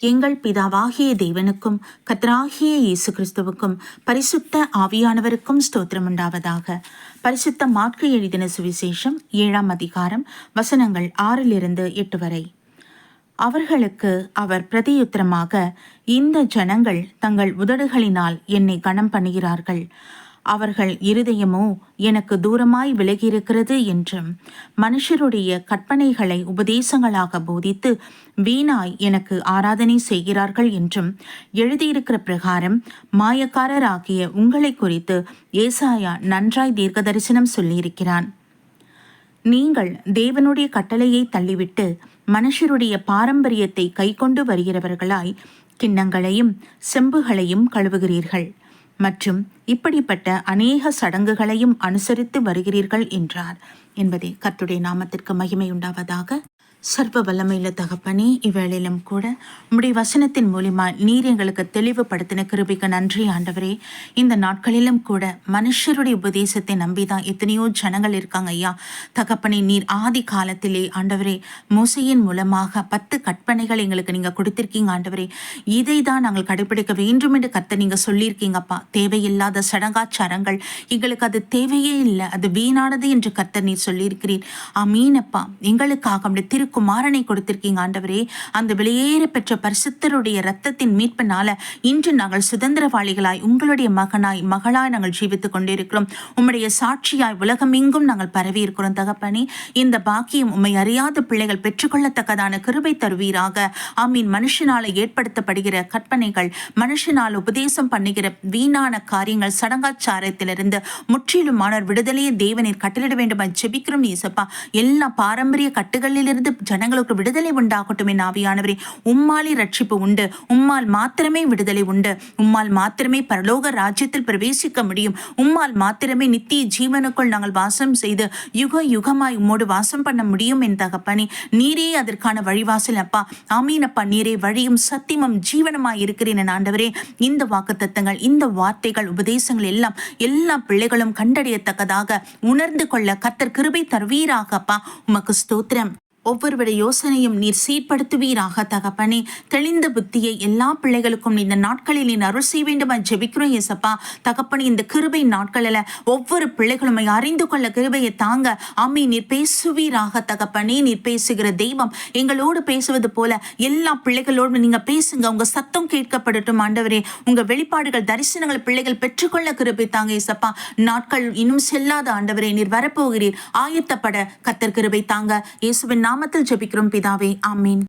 எங்கள் பிதாவாகிய தேவனுக்கும் கத்ராகிய இயேசு கிறிஸ்துவுக்கும் பரிசுத்த ஆவியானவருக்கும் ஸ்தோத்திரம் உண்டாவதாக. பரிசுத்த மாற்கு எழுதின சுவிசேஷம் ஏழாம் அதிகாரம் வசனங்கள் ஆறிலிருந்து எட்டு வரை. அவர்களுக்கு அவர் பிரதியுத்தரமாக இந்த ஜனங்கள் தங்கள் உதடுகளினால் என்னை கனம் பண்ணுகிறார்கள் அவர்கள் இருதயமோ எனக்கு தூரமாய் விலகியிருக்கிறது என்றும் மனுஷருடைய கற்பனைகளை உபதேசங்களாக போதித்து வீணாய் எனக்கு ஆராதனை செய்கிறார்கள் என்றும் எழுதியிருக்கிற பிரகாரம் மாயக்காரராகிய உங்களை குறித்து ஏசாயா நன்றாய் தீர்க்க தரிசனம் சொல்லியிருக்கிறான். நீங்கள் தேவனுடைய கட்டளையை தள்ளிவிட்டு மனுஷருடைய பாரம்பரியத்தை கைக்கொண்டு வருகிறவர்களாய் கிண்ணங்களையும் செம்புகளையும் கழுவுகிறீர்கள். மற்றும் இப்படிப்பட்ட அநேக சடங்குகளையும் அனுசரித்து வருகிறீர்கள் என்றார். என்பதே கர்த்துடைய நாமத்திற்கு மகிமை உண்டாவதாக சர்வ வல்லமையில தகப்பனே இவ்வேளையிலும் கூட உம்முடைய வசனத்தின் மூலிமா நீர் எங்களுக்கு தெளிவுபடுத்தின கிருபிக்கு நன்றி ஆண்டவரே. இந்த நாட்களிலும் கூட மனுஷருடைய உபதேசத்தை நம்பிதான் எத்தனையோ ஜனங்கள் இருக்காங்க ஐயா. தகப்பனே நீர் ஆதி காலத்திலே ஆண்டவரே மூசையின் மூலமாக பத்து கற்பனைகள் எங்களுக்கு நீங்க கொடுத்திருக்கீங்க ஆண்டவரே. இதை தான் நாங்கள் கடைபிடிக்க வேண்டும் என்று கத்த நீங்க சொல்லியிருக்கீங்கப்பா. தேவையில்லாத சடங்காச்சாரங்கள் எங்களுக்கு அது தேவையே இல்லை அது வீணானது என்று கத்த நீர் சொல்லியிருக்கிறீர். மீனப்பா எங்களுக்காக அப்படி திரு குமாரனை கொடுத்திருக்கீங்க ஆண்டவரே. அந்த வெளியேற பெற்ற பரிசுத்தருடைய ரத்தத்தின் மீட்பினால இன்று நாங்கள் சுதந்திரவாளிகளாய் உங்களுடைய மகனாய் மகளாய் நாங்கள் ஜீவித்துக் கொண்டிருக்கிறோம். உம்முடைய சாட்சியாய் உலகமெங்கும் நாங்கள் பரவி இருக்கிறோம் தகப்பனே. இந்த பாக்கியம் உண்மை அறியாத பிள்ளைகள் பெற்றுக்கொள்ளத்தக்கதான கிருபை தருவீராக. ஆமீன். மனுஷனால ஏற்படுத்தப்படுகிற கற்பனைகள் மனுஷனால் உபதேசம் பண்ணுகிற வீணான காரியங்கள் சடங்காச்சாரத்திலிருந்து முற்றிலுமான விடுதலையை தேவனை கட்டளிட வேண்டும் ஜெபிக்கிறோம் ஈசப்பா. எல்லா பாரம்பரிய கட்டுகளிலிருந்து ஜனங்களுக்கு விடுதலை உண்டாகட்டும் என் ஆவியானவரே. உம்மாலி ரட்சிப்பு உண்டு. உம்மால் மாத்திரமே விடுதலை உண்டு. உம்மால் மாத்திரமே பரலோக ராஜ்யத்தில் பிரவேசிக்க முடியும். உம்மால் மாத்திரமே நித்திய ஜீவனுக்குள் நாங்கள் வாசம் செய்து யுக யுகமாய் உம்மோடு வாசம் பண்ண முடியும் என் தகப்பனே. நீரே அதற்கான வழிவாசல் அப்பா. ஆமீனப்பா நீரே வழியும் சத்தியமும் ஜீவனமாய் இருக்கிறேன் என் ஆண்டவரே. இந்த வாக்கு தத்தங்கள் இந்த வார்த்தைகள் உபதேசங்கள் எல்லாம் எல்லா பிள்ளைகளும் கண்டறியத்தக்கதாக உணர்ந்து கொள்ள கத்தர் கிருபை தருவீராக அப்பா. உமக்கு ஸ்தோத்திரம். ஒவ்வொருவருடைய யோசனையும் நீர் சீர்படுத்துவீராக தகப்பனே. தெளிந்த புத்தியை எல்லா பிள்ளைகளுக்கும் இந்த நாட்களில் நீ அருள் செய்ய வேண்டும் ஜெபிக்கிறோம் ஏசப்பா தகப்பனே இந்த கிருபை நாட்களில் ஒவ்வொரு பிள்ளைகளும் அறிந்து கொள்ள கிருபையை தாங்க. அம்மி நீர் பேசுவீராக தகப்பனே. நீர் பேசுகிற தெய்வம் எங்களோடு பேசுவது போல எல்லா பிள்ளைகளோடும் நீங்க பேசுங்க. உங்க சத்தம் கேட்கப்படட்டும் ஆண்டவரே. உங்க வெளிப்பாடுகள் தரிசனங்கள் பிள்ளைகள் பெற்றுக்கொள்ள கிருபை தாங்க ஏசப்பா நாட்கள் இன்னும் செல்லாத ஆண்டவரே நீர் வரப்போகிறீர். ஆயத்தப்பட கத்தர் கிருபை தாங்க. இயேசுவின் நாமத்தில் ஜெபிக்கிறோம் பிதாவே. ஆமீன்.